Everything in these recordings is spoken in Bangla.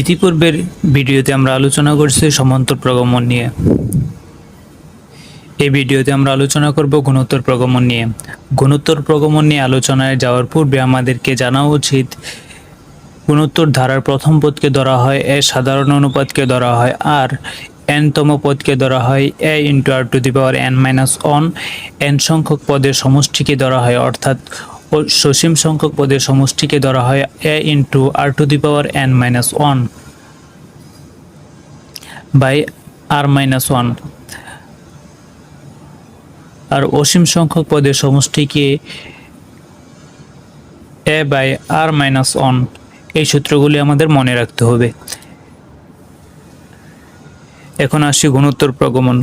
ইতিপূর্বের ভিডিওতে আমরা আলোচনা করছি সমান্তর প্রগমন নিয়ে। এই ভিডিওতে আমরা আলোচনা করব গুণোত্তর প্রগমন নিয়ে। গুণোত্তর প্রগমন নিয়ে আলোচনায় যাওয়ার পূর্বে আমাদেরকে জানা উচিত, গুণোত্তর ধারার প্রথম পদকে ধরা হয় এ, সাধারণ অনুপাতকে ধরা হয় আর এনতম পদকে ধরা হয় a into r to the power n minus one n সংখ্যক পদের সমষ্টিকে ধরা হয়, অর্থাৎ সসীম সংখ্যক পদের সমষ্টিকে ধরা হয় a into r to the power n minus one by r minus one আর অসীম সংখ্যক পদের সমষ্টিকে a by r minus one এই সূত্রগুলি আমাদের মনে রাখতে হবে। এখন আসি গুণোত্তর প্রগমন।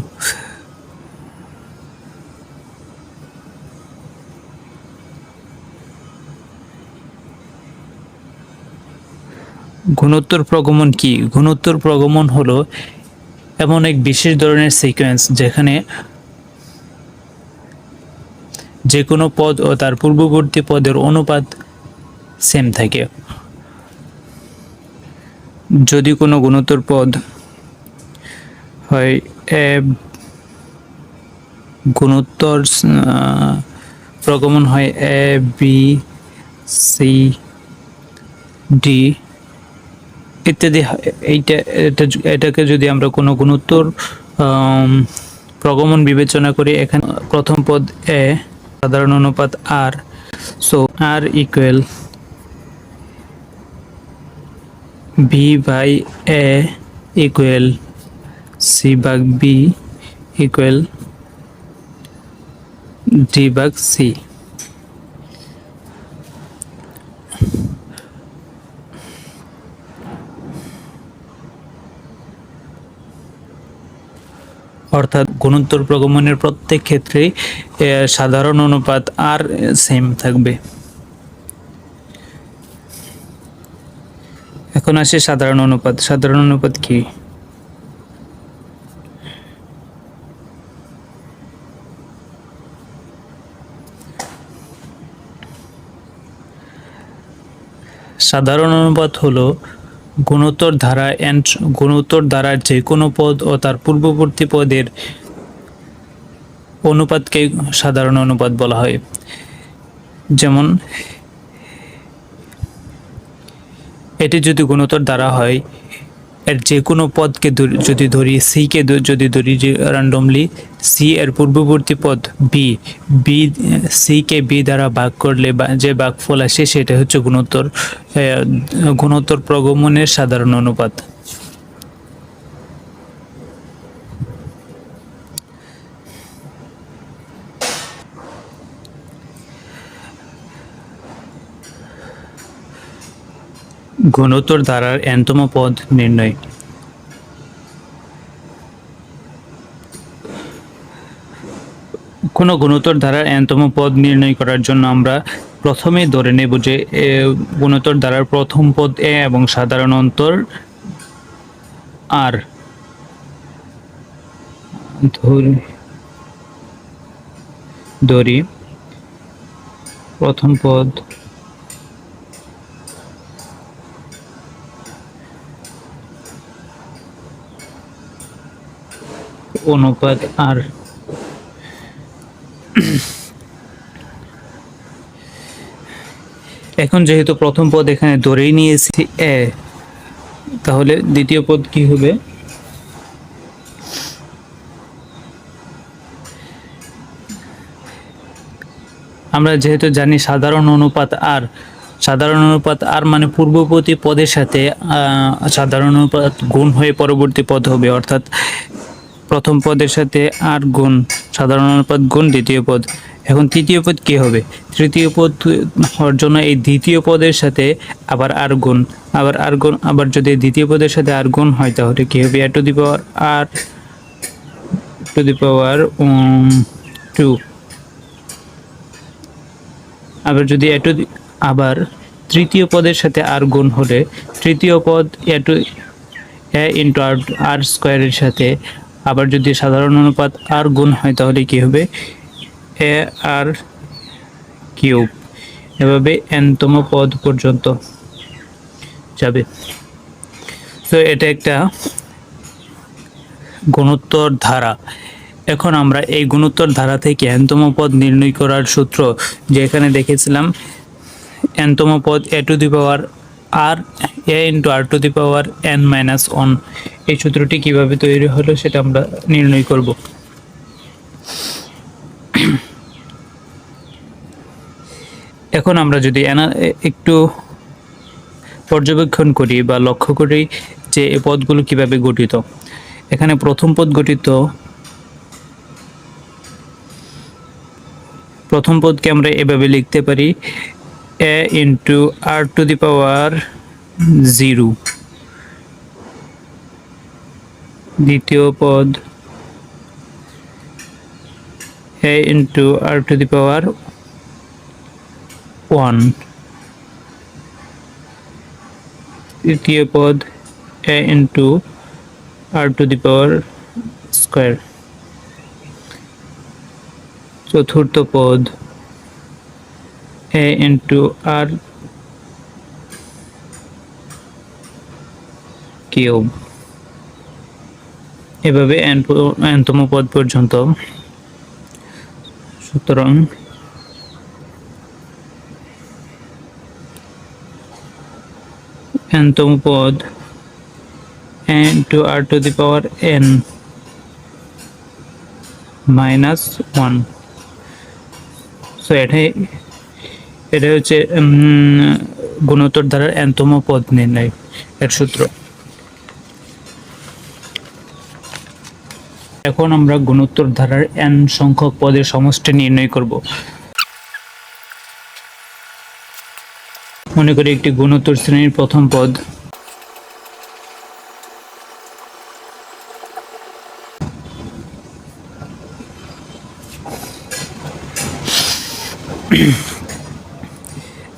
গুণোত্তর প্রগমন কি? গুণোত্তর প্রগমন হলো এমন এক বিশেষ ধরনের সিকোয়েন্স যেখানে যে কোনো পদ ও তার পূর্ববর্তী পদের অনুপাত সেম থাকে। যদি কোনো গুণোত্তর পদ হয় এ গুণোত্তর প্রগমন হয় এ, বি, সি, ডি ইত্যাদি, এইটা, এটা এটাকে যদি আমরা কোনো গুণোত্তর প্রগমন বিবেচনা করি, এখানে প্রথম পদ এ, সাধারণ অনুপাত r so r equal B by a equal C ভাগ বি ইকুয়াল ডি ভাগ সি অর্থাৎ গুণোত্তর প্রগমনের প্রত্যেক ক্ষেত্রেই সাধারণ অনুপাত আর সেম থাকবে। এখন আসে সাধারণ অনুপাত। সাধারণ অনুপাত কি? সাধারণ অনুপাত হলো গুণোত্তর ধারা এন গুণোত্তর ধারার যে কোনো পদ ও তার পূর্ববর্তী পদের অনুপাতকে সাধারণ অনুপাত বলা হয়। যেমন, এটি যদি গুণোত্তর দ্বারা হয় এর যে কোনো পদকে যদি ধরি সিকে যদি ধরি যে র্যান্ডমলি সি এর পূর্ববর্তী পদ বি বি সিকে বি দ্বারা ভাগ করলে যে ভাগফল আসে সেটা হচ্ছে গুণোত্তর গুণোত্তর প্রগমনের সাধারণ অনুপাত। গুণোত্তর ধারার এনতম পদ নির্ণয়। কোনো গুণোত্তর ধারার এনতম পদ নির্ণয় করার জন্য আমরা প্রথমে ধরে নেব যে গুণোত্তর ধারার প্রথম পদ এ এবং সাধারণ অন্তর আর। ধরি, প্রথম পদ অনুপাত আর এখন যেহেতু প্রথম পদ এখানে ধরেই নিয়েছি এ, তাহলে দ্বিতীয় পদ কি হবে? আমরা যেহেতু জানি সাধারণ অনুপাত আর, সাধারণ অনুপাত আর মানে পূর্ববর্তী পদের সাথে সাধারণ অনুপাত গুণ হয়ে পরবর্তী পদ হবে, অর্থাৎ প্রথম পদের সাথে আর গুণ, সাধারণ অনুপাত গুণ দ্বিতীয় পদ। এখন তৃতীয় পদ কি হবে? তৃতীয় পদ হওয়ার জন্য এই দ্বিতীয় পদের সাথে আবার আর গুণ, আবার আর গুণ, আবার যদি দ্বিতীয় পদের সাথে আর গুণ হয় তাহলে কি হবে? To the power r, to the power two. আবার যদি এ টু আবার তৃতীয় পদের সাথে আর গুণ হলে, তৃতীয় পদ এ টু, এ ইন্টু আর আর স্কোয়ারের সাথে আবার যদি সাধারণ অনুপাত আর গুণ হয়, তাহলে কি হবে? A r cube. এভাবে এনতম পদ পর্যন্ত যাবে। তো এটা একটা গুণোত্তর ধারা। এখন আমরা এই গুণোত্তর ধারা থেকে এনতম পদ নির্ণয় করার সূত্র যে এখানে দেখেছিলাম এনতম পদ a to the power r a into r to the power n minus one এই সূত্রটি কীভাবে তৈরি হলো সেটা আমরা নির্ণয় করব। এখন আমরা যদি এ- একটু পর্যবেক্ষণ করি বা লক্ষ্য করি যে এই পদগুলো কীভাবে গঠিত। এখানে প্রথম পদ গঠিত। প্রথম পদকে আমরা এভাবে লিখতে পারি a into r to the power zero দ্বিতীয় পদ a into r to the power one তৃতীয় পদ a into r to the power square চতুর্থ পদ এ ইন্টু আর কিউব এভাবে এনতম পদ পর্যন্ত। সুতরাং এনতম পদ n to r to the power n minus one so এটাই এটা হচ্ছে গুণোত্তর ধারার এনতম পদ নির্ণয় এর সূত্র। এখন আমরা গুণোত্তর ধারার এন সংখ্যক পদের সমষ্টি নির্ণয় করব। মনে করি একটি গুণোত্তর শ্রেণির প্রথম পদ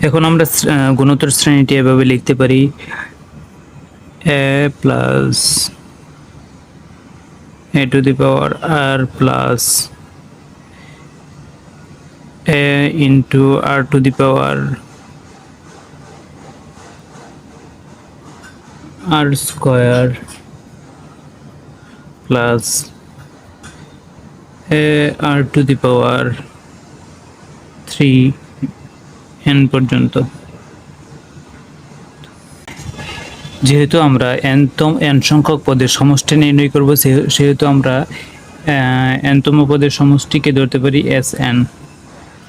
এখন আমরা গুণোত্তর শ্রেণীটি এভাবে লিখতে পারি। A plus a to the power r plus a into r to the power r square plus a r to the power three n পর্যন্ত। যেহেতু আমরা এনতম, এন সংখ্যক পদের সমষ্টি নির্ণয় করব সেহেতু আমরা এনতম পদের সমষ্টিকে ধরতে পারি এস এন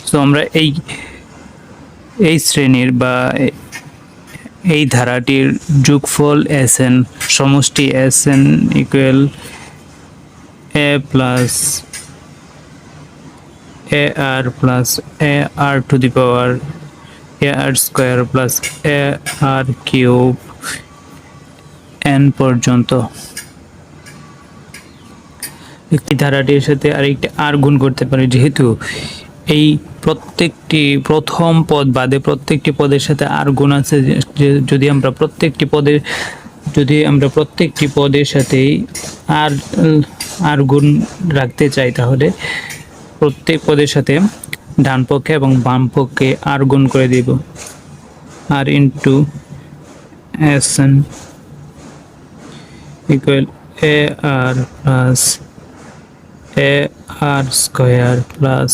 তো আমরা এই এই শ্রেণির বা এই ধারাটির যোগফল এস এন সমষ্টি s n equal a plus a r plus a r to the power r square plus a cube n পর্যন্ত। একটি ধারাটির সাথে আরেকটি আর গুণ করতে পারি, যেহেতু এই প্রত্যেকটি প্রথম পদ বাদে প্রত্যেকটি পদের সাথে আর গুণ আছে যদি আমরা প্রত্যেকটি পদের, যদি আমরা প্রত্যেকটি পদের সাথেই আর আর গুণ রাখতে চাই, তাহলে প্রত্যেক পদের সাথে ডান পক্ষে এবং বাম পক্ষে আর গুণ করে দিব। R into s n equal a r plus a r square plus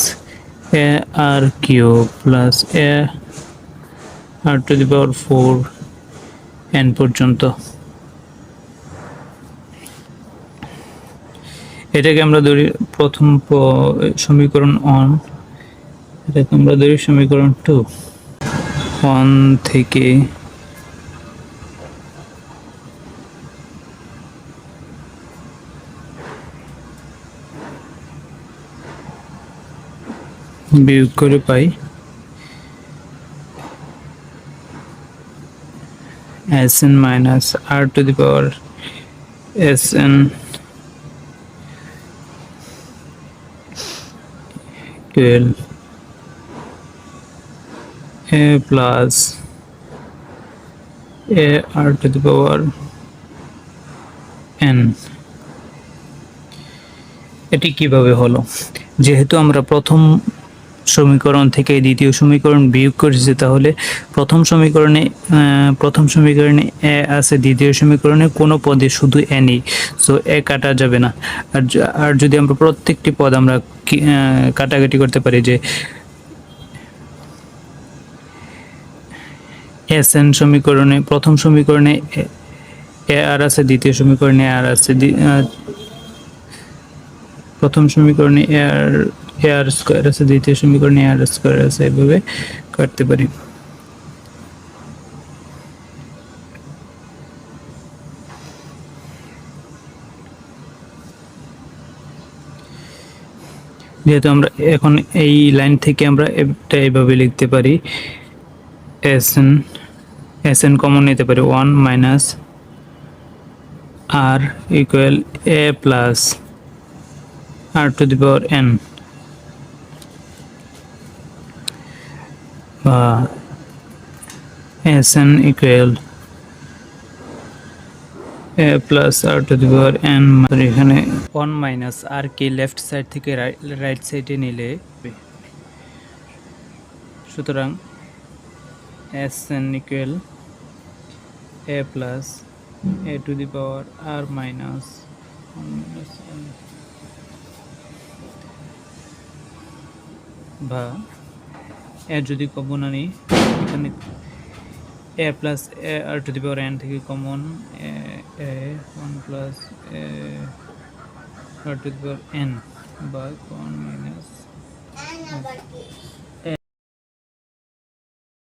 a r cube plus a r to the power 4 n পর্যন্ত। এটাকে আমরা ধরি প্রথম সমীকরণ অন এটাকে আমরা ধরি সমীকরণ টু ওয়ান থেকে বিয়োগ করে পাই s n minus r to the power s n twelve a plus a r to the power n এটি কীভাবে হলো? যেহেতু আমরা প্রথম সমীকরণ থেকে দ্বিতীয় সমীকরণ বিয়োগ করেছি, তাহলে প্রথম সমীকরণে প্রথম সমীকরণে এ আছে, দ্বিতীয় সমীকরণে কোনো পদে শুধু এ নেই। সো এ কাটা যাবে না। আর আর যদি আমরা প্রত্যেকটি পদ আমরা কাটাকাটি করতে পারি যে এস এন সমীকরণে, প্রথম সমীকরণে এ- আর আছে, দ্বিতীয় সমীকরণে আর আছে প্রথম সমীকরণে এ আর এ আর স্কোয়ার আছে, দ্বিতীয় সমীকরণে আর স্কোয়ার আছে, এভাবে কাটতে পারি। যেহেতু আমরা এখন এই লাইন থেকে আমরা এটা এইভাবে লিখতে পারি, s n s n common নিতে পারি one minus r equal a plus r to the power n বা s n equal a plus r to the power n এখানে ওয়ান মাইনাস আর কে লেফট সাইড থেকে রাইট সাইডে নিলে সুতরাং s n equal a plus a to the power r minus বা এ যদি কমন আনি, এখানে a plus a r to the power n থেকে common a one plus a r to the power n বা ওয়ান মাইনাস